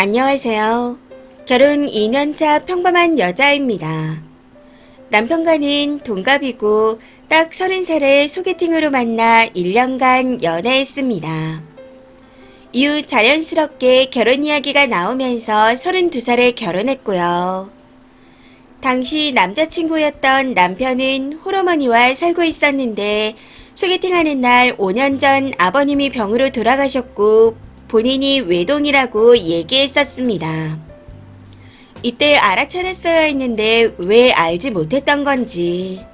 안녕하세요. 결혼 2년차 평범한 여자입니다. 남편과는 동갑이고 딱 30살에 소개팅으로 만나 1년간 연애했습니다. 이후 자연스럽게 결혼 이야기가 나오면서 32살에 결혼했고요. 당시 남자친구였던 남편은 홀어머니와 살고 있었는데 소개팅하는 날 5년 전 아버님이 병으로 돌아가셨고 본인이 외동이라고 얘기했었습니다. 이때 알아차렸어야 했는데 왜 알지 못했던 건지.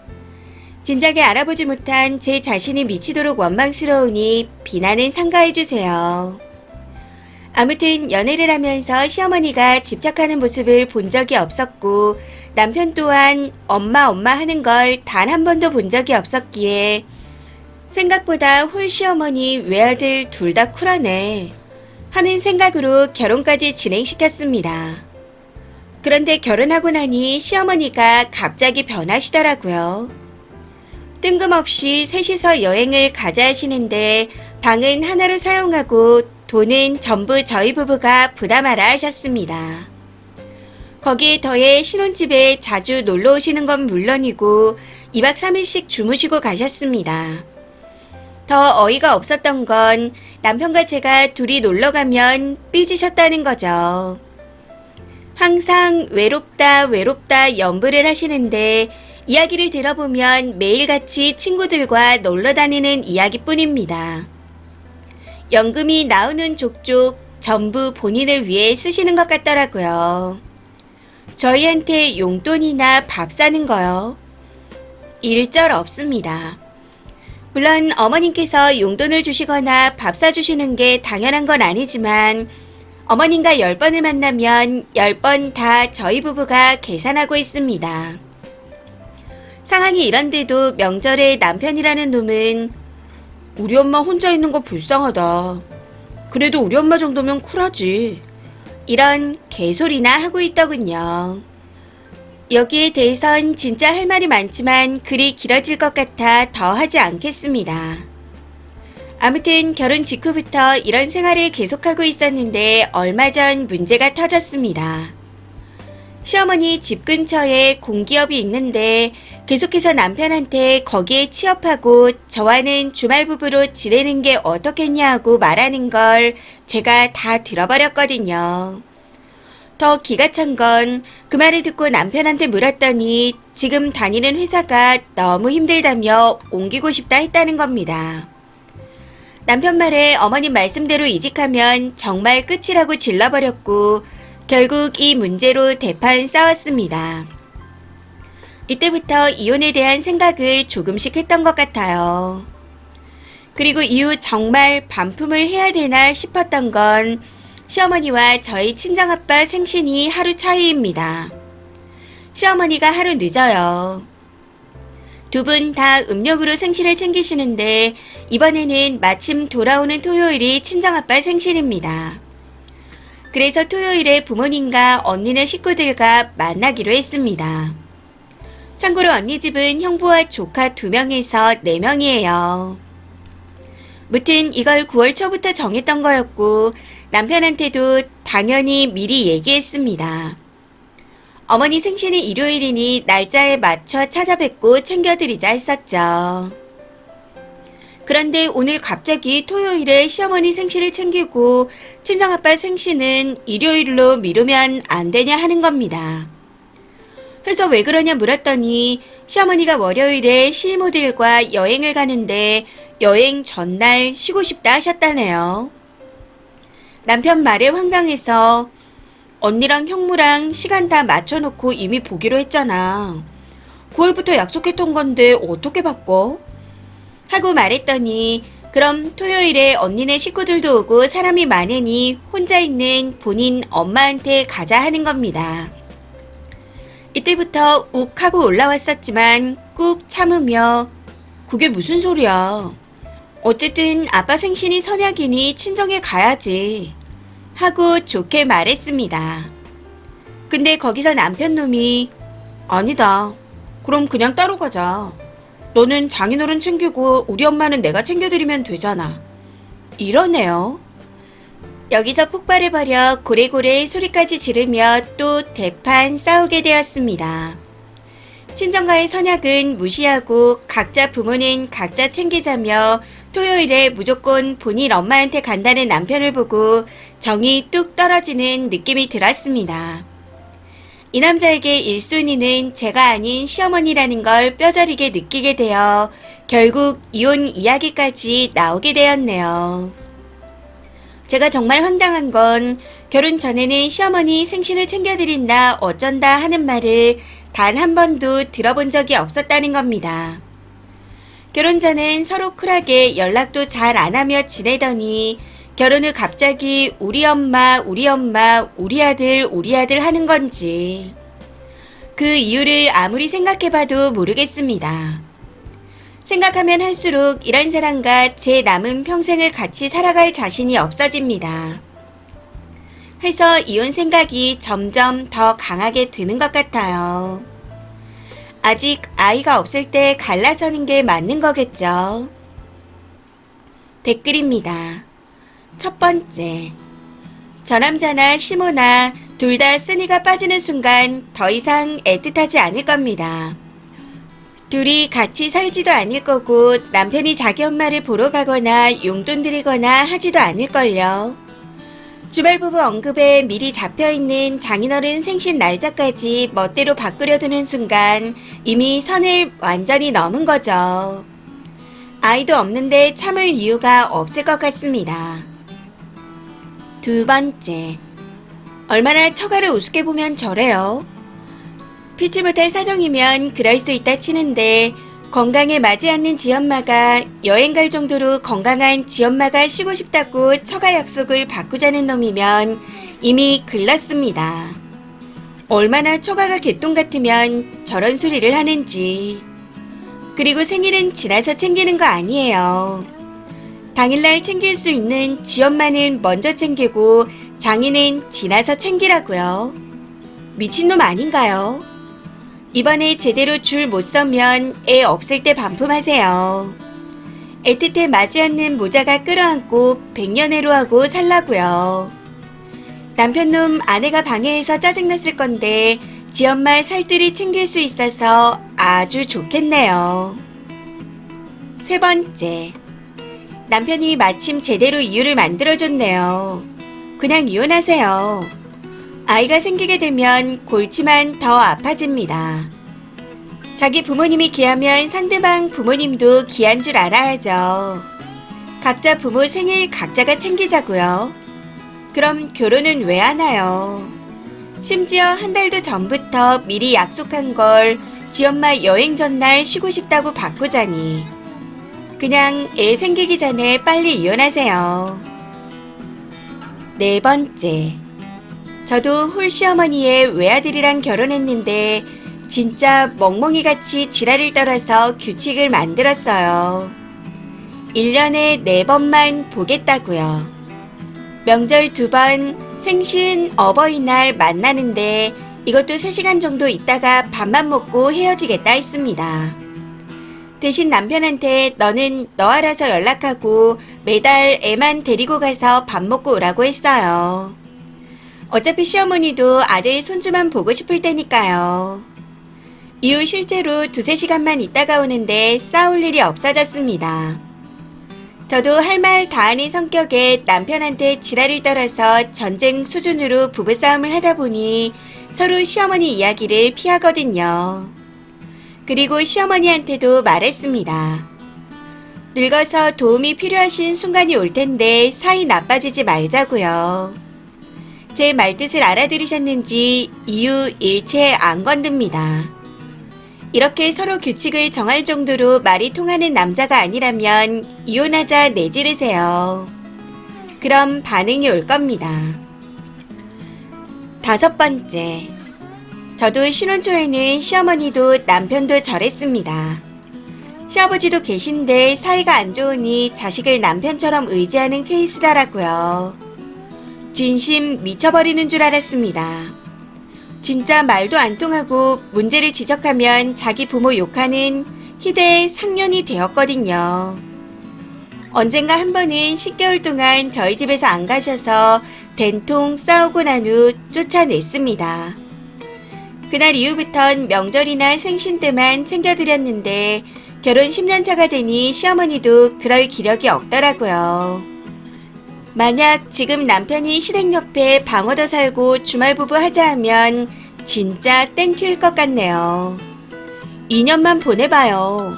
진작에 알아보지 못한 제 자신이 미치도록 원망스러우니 비난은 상가해주세요. 아무튼 연애를 하면서 시어머니가 집착하는 모습을 본 적이 없었고 남편 또한 엄마 엄마 하는 걸 단 한 번도 본 적이 없었기에 생각보다 홀 시어머니 외아들 둘 다 쿨하네 하는 생각으로 결혼까지 진행시켰습니다. 그런데 결혼하고 나니 시어머니가 갑자기 변하시더라고요. 뜬금없이 셋이서 여행을 가자 하시는데 방은 하나로 사용하고 돈은 전부 저희 부부가 부담하라 하셨습니다. 거기에 더해 신혼집에 자주 놀러 오시는 건 물론이고 2박 3일씩 주무시고 가셨습니다. 더 어이가 없었던 건 남편과 제가 둘이 놀러 가면 삐지셨다는 거죠. 항상 외롭다, 외롭다 연부를 하시는데 이야기를 들어보면 매일같이 친구들과 놀러 다니는 이야기뿐입니다. 연금이 나오는 족족 전부 본인을 위해 쓰시는 것 같더라고요. 저희한테 용돈이나 밥 사는 거요. 일절 없습니다. 물론 어머님께서 용돈을 주시거나 밥 사주시는 게 당연한 건 아니지만 어머님과 10번을 만나면 10번 다 저희 부부가 계산하고 있습니다. 상황이 이런데도 명절에 남편이라는 놈은 우리 엄마 혼자 있는 거 불쌍하다. 그래도 우리 엄마 정도면 쿨하지. 이런 개소리나 하고 있더군요. 여기에 대해선 진짜 할 말이 많지만 글이 길어질 것 같아 더 하지 않겠습니다. 아무튼 결혼 직후부터 이런 생활을 계속하고 있었는데 얼마 전 문제가 터졌습니다. 시어머니 집 근처에 공기업이 있는데 계속해서 남편한테 거기에 취업하고 저와는 주말 부부로 지내는 게 어떻겠냐고 말하는 걸 제가 다 들어버렸거든요. 더 기가 찬 건 그 말을 듣고 남편한테 물었더니 지금 다니는 회사가 너무 힘들다며 옮기고 싶다 했다는 겁니다. 남편 말에 어머님 말씀대로 이직하면 정말 끝이라고 질러버렸고 결국 이 문제로 대판 싸웠습니다. 이때부터 이혼에 대한 생각을 조금씩 했던 것 같아요. 그리고 이후 정말 반품을 해야 되나 싶었던 건 시어머니와 저희 친정아빠 생신이 하루 차이입니다. 시어머니가 하루 늦어요. 두 분 다 음력으로 생신을 챙기시는데 이번에는 마침 돌아오는 토요일이 친정아빠 생신입니다. 그래서 토요일에 부모님과 언니네 식구들과 만나기로 했습니다. 참고로 언니 집은 형부와 조카 두 명에서 네 명이에요. 무튼 이걸 9월 초부터 정했던 거였고 남편한테도 당연히 미리 얘기했습니다. 어머니 생신이 일요일이니 날짜에 맞춰 찾아뵙고 챙겨드리자 했었죠. 그런데 오늘 갑자기 토요일에 시어머니 생신을 챙기고 친정아빠 생신은 일요일로 미루면 안 되냐 하는 겁니다. 그래서 왜 그러냐 물었더니 시어머니가 월요일에 시모들과 여행을 가는데 여행 전날 쉬고 싶다 하셨다네요. 남편 말에 황당해서 언니랑 형무랑 시간 다 맞춰놓고 이미 보기로 했잖아. 9월부터 약속했던 건데 어떻게 바꿔? 하고 말했더니 그럼 토요일에 언니네 식구들도 오고 사람이 많으니 혼자 있는 본인 엄마한테 가자 하는 겁니다. 이때부터 욱 하고 올라왔었지만 꾹 참으며 그게 무슨 소리야. 어쨌든 아빠 생신이 선약이니 친정에 가야지. 하고 좋게 말했습니다. 근데 거기서 남편 놈이 아니다. 그럼 그냥 따로 가자. 너는 장인어른 챙기고 우리 엄마는 내가 챙겨드리면 되잖아. 이러네요. 여기서 폭발해버려 고래고래 소리까지 지르며 또 대판 싸우게 되었습니다. 친정과의 선약은 무시하고 각자 부모는 각자 챙기자며 토요일에 무조건 본인 엄마한테 간다는 남편을 보고 정이 뚝 떨어지는 느낌이 들었습니다. 이 남자에게 1순위는 제가 아닌 시어머니라는 걸 뼈저리게 느끼게 되어 결국 이혼 이야기까지 나오게 되었네요. 제가 정말 황당한 건 결혼 전에는 시어머니 생신을 챙겨드린다 어쩐다 하는 말을 단 한 번도 들어본 적이 없었다는 겁니다. 결혼 전엔 서로 쿨하게 연락도 잘 안 하며 지내더니 결혼 후 갑자기 우리 엄마, 우리 엄마, 우리 아들, 우리 아들 하는 건지 그 이유를 아무리 생각해봐도 모르겠습니다. 생각하면 할수록 이런 사람과 제 남은 평생을 같이 살아갈 자신이 없어집니다. 해서 이혼 생각이 점점 더 강하게 드는 것 같아요. 아직 아이가 없을 때 갈라서는 게 맞는 거겠죠. 댓글입니다. 첫 번째. 저 남자나 시모나 둘 다 쓰니가 빠지는 순간 더 이상 애틋하지 않을 겁니다. 둘이 같이 살지도 않을 거고 남편이 자기 엄마를 보러 가거나 용돈 드리거나 하지도 않을걸요. 주말부부 언급에 미리 잡혀있는 장인어른 생신 날짜까지 멋대로 바꾸려 드는 순간 이미 선을 완전히 넘은 거죠. 아이도 없는데 참을 이유가 없을 것 같습니다. 두 번째. 얼마나 처가를 우습게 보면 저래요. 피치 못할 사정이면 그럴 수 있다 치는데 건강에 맞지 않는 지엄마가 여행 갈 정도로 건강한 지엄마가 쉬고 싶다고 처가 약속을 바꾸자는 놈이면 이미 글렀습니다. 얼마나 처가가 개똥 같으면 저런 소리를 하는지. 그리고 생일은 지나서 챙기는 거 아니에요. 당일날 챙길 수 있는 지엄마는 먼저 챙기고 장인은 지나서 챙기라고요. 미친놈 아닌가요? 이번에 제대로 줄 못 서면 애 없을 때 반품하세요. 애틋해 맞지 않는 모자가 끌어안고 백년해로 하고 살라고요. 남편놈 아내가 방해해서 짜증났을 건데 지엄마 살뜰히 챙길 수 있어서 아주 좋겠네요. 세 번째. 남편이 마침 제대로 이유를 만들어줬네요. 그냥 이혼하세요. 아이가 생기게 되면 골치만 더 아파집니다. 자기 부모님이 귀하면 상대방 부모님도 귀한 줄 알아야죠. 각자 부모 생일 각자가 챙기자고요. 그럼 결혼은 왜 하나요? 심지어 한 달도 전부터 미리 약속한 걸 지엄마 여행 전날 쉬고 싶다고 바꾸자니. 그냥 애 생기기 전에 빨리 이혼하세요. 네 번째. 저도 홀시어머니의 외아들이랑 결혼했는데 진짜 멍멍이 같이 지랄을 떨어서 규칙을 만들었어요. 1년에 4번만 보겠다고요. 명절 두 번, 생신, 어버이날 만나는데 이것도 3시간 정도 있다가 밥만 먹고 헤어지겠다 했습니다. 대신 남편한테 너는 너 알아서 연락하고 매달 애만 데리고 가서 밥 먹고 오라고 했어요. 어차피 시어머니도 아들 손주만 보고 싶을 테니까요. 이후 실제로 두세 시간만 있다가 오는데 싸울 일이 없어졌습니다. 저도 할 말 다 하는 성격에 남편한테 지랄을 떨어서 전쟁 수준으로 부부싸움을 하다 보니 서로 시어머니 이야기를 피하거든요. 그리고 시어머니한테도 말했습니다. 늙어서 도움이 필요하신 순간이 올 텐데 사이 나빠지지 말자고요. 제 말뜻을 알아들으셨는지 이유 일체 안 건듭니다. 이렇게 서로 규칙을 정할 정도로 말이 통하는 남자가 아니라면 이혼하자 내지르세요. 그럼 반응이 올 겁니다. 다섯 번째. 저도 신혼 초에는 시어머니도 남편도 저랬습니다. 시아버지도 계신데 사이가 안 좋으니 자식을 남편처럼 의지하는 케이스다라고요. 진심 미쳐버리는 줄 알았습니다. 진짜 말도 안 통하고 문제를 지적하면 자기 부모 욕하는 희대의 상년이 되었거든요. 언젠가 한 번은 10개월 동안 저희 집에서 안 가셔서 된통 싸우고 난 후 쫓아냈습니다. 그날 이후부턴 명절이나 생신 때만 챙겨드렸는데 결혼 10년 차가 되니 시어머니도 그럴 기력이 없더라고요. 만약 지금 남편이 시댁 옆에 방어도 살고 주말 부부 하자 하면 진짜 땡큐일 것 같네요. 2년만 보내봐요.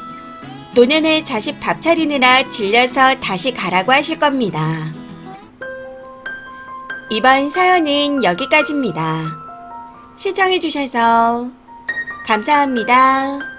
노년에 자식 밥 차리느라 질려서 다시 가라고 하실 겁니다. 이번 사연은 여기까지입니다. 시청해주셔서 감사합니다.